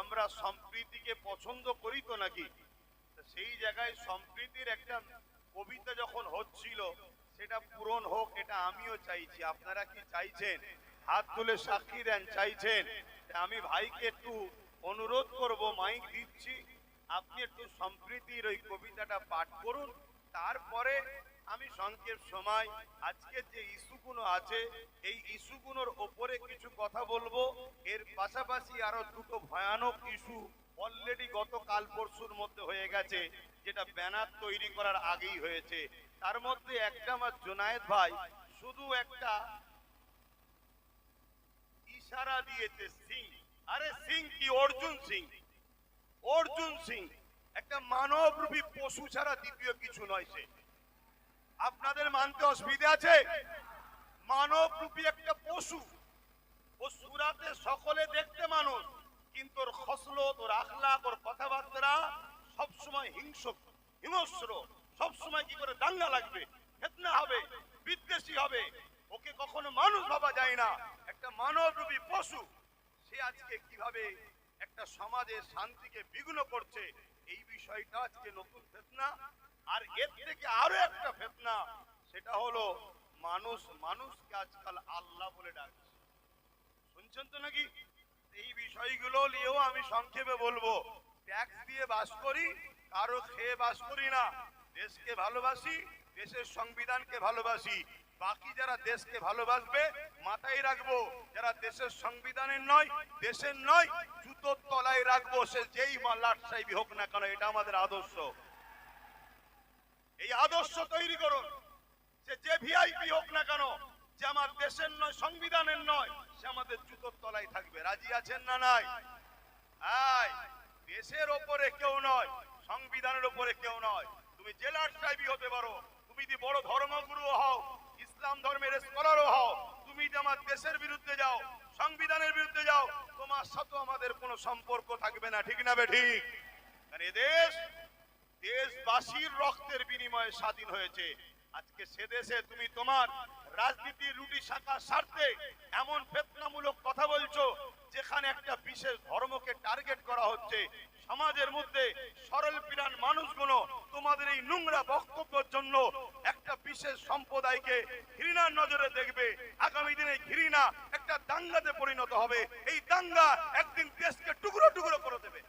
আমরা সম্প্রীতিকে পছন্দ করি তো নাকি? সেই জায়গায় সম্প্রীতির একটা কবিতা যখন হচ্ছিল, সেটা পূরণ হোক, এটা আমিও চাইছি। আপনারা কি চাইছেন? হাত তুলে সাক্ষী দেন, চাইছেন? আমি ভাইকে একটু অনুরোধ করব, মাইক দিচ্ছি। আপনি একটু সম্প্রীতির ওই কবিতাটা পাঠ করুন। তারপরে আমি সংক্ষেপ সময়, আজকে যে ইস্যুগুলো আছে, এই ইস্যুগুলোর ওপরে কিছু কথা বলব। এর পাশাপাশি আরও দুটো ভয়ানক ইস্যু অলরেডি গতকাল পরশুর মধ্যে হয়ে গেছে, যেটা ব্যানার তৈরি করার আগেই হয়েছে। তার মধ্যে একটা আমার জোনায়েদ ভাই শুধু একটা ইশারা দিয়েছে সিং। আরে সিং কি? অর্জুন সিং। অর্জুন সিং। একটা মানবরূপী পশু ছাড়া দ্বিতীয় কিছু নয় সে। আপনাদের মানতে অসুবিধা আছে? মানবরূপী একটা পশু। ও সুরাতে সকলে দেখতে মানুষ, কিন্তু ওর খসলত, ওর আখলাক ওর কথাবার্তা সবসময় হিংস্র হিংস্র। সবসময় কি করে দাঙ্গা লাগবে? ফেতনা হবে, বিদ্বেষী হবে। ওকে কখনো মানুষ ভাবা যায় না। একটা মানবরূপী পশু, সে আজকে কীভাবে একটা সমাজের শান্তিকে বিঘ্ন করছে এই বিষয়টা আজকে নতুন ফেতনা, আর এর থেকে আরও একটা ফেতনা, সেটা হলো মানুষ, মানুষকে আজকাল আল্লাহ বলে ডাকছে। শুনছেন তো নাকি? এই বিষয়গুলো নিয়েও আমি সংক্ষেপে বলব। ট্যাক্স দিয়ে বাস করি, কারও খেয়ে বাস করি না। দেশকে ভালোবাসি, দেশের সংবিধানকে ভালোবাসি। বাকি যারা দেশকে ভালোবাসবে, মাথায় রাখব, যারা দেশের সংবিধানের নয়, দেশের নয়, জুতোর তলায় রাখব, সে যেই মাল্লাট সাহেবই হোক না কেন, এটা আমাদের আদর্শ। এই আদর্শ তৈরি করুন। সে যে ভিআইপি হোক না কেন, যে আমার দেশের নয়, সংবিধানের নয়, সে আমাদের জুতোর তলায় থাকবে। রাজি আছেন না নাই? দেশের ওপরে কেউ নয়, সংবিধানের ওপরে কেউ নয়। তুমি জেলার সাহেবই হতে পারো। তুমি যদি বড় ধর্মগুরু হও, ইসলাম ধর্মের স্কলারও হও, তুমি যদি আমার দেশের বিরুদ্ধে যাও, সংবিধানের বিরুদ্ধে যাও, তোমার সাথে আমাদের কোনো সম্পর্ক থাকবে না, ঠিক না বে ঠিক? কারণ এ দেশ, দেশবাসীর রক্তের বিনিময়ে স্বাধীন হয়েছে। আজকে সে দেশে তুমি তোমার রাজনীতির রুটি শাখা স্বার্থে এমন ফেতনামূলক কথা বলছো, যেখানে একটা বিশেষ ধর্মকে টার্গেট করা হচ্ছে। সমাজের মধ্যে সরল পিরান মানুষগুলো তোমাদের এই নোংরা বক্তব্যের জন্য একটা বিশেষ সম্প্রদায়কে ঘৃণার নজরে দেখবে। আগামী দিনে ঘৃণা একটা দাঙ্গাতে পরিণত হবে। এই দাঙ্গা একদিন দেশকে টুকরো টুকরো করে দেবে।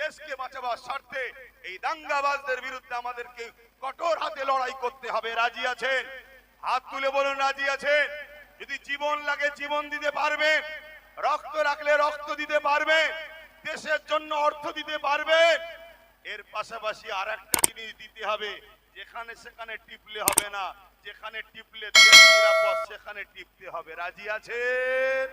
দেশকে বাঁচাবার স্বার্থে এই দাঙ্গাবাজদের বিরুদ্ধে আমাদেরকে কঠোর হাতে লড়াই করতে হবে। রাজি আছেন? হাত তুলে বলুন, রাজি আছেন? যদি জীবন লাগে, জীবন দিতে পারবে রক্ত রাখলে রক্ত দিতে পারবেন। দেশের জন্য অর্থ দিতে পারবে, এর পাশাপাশি আর একটা জিনিস দিতে হবে, যেখানে সেখানে টিপলে হবে না, যেখানে টিপলে দেশ নিরাপদ, সেখানে টিপতে হবে। রাজি আছেন?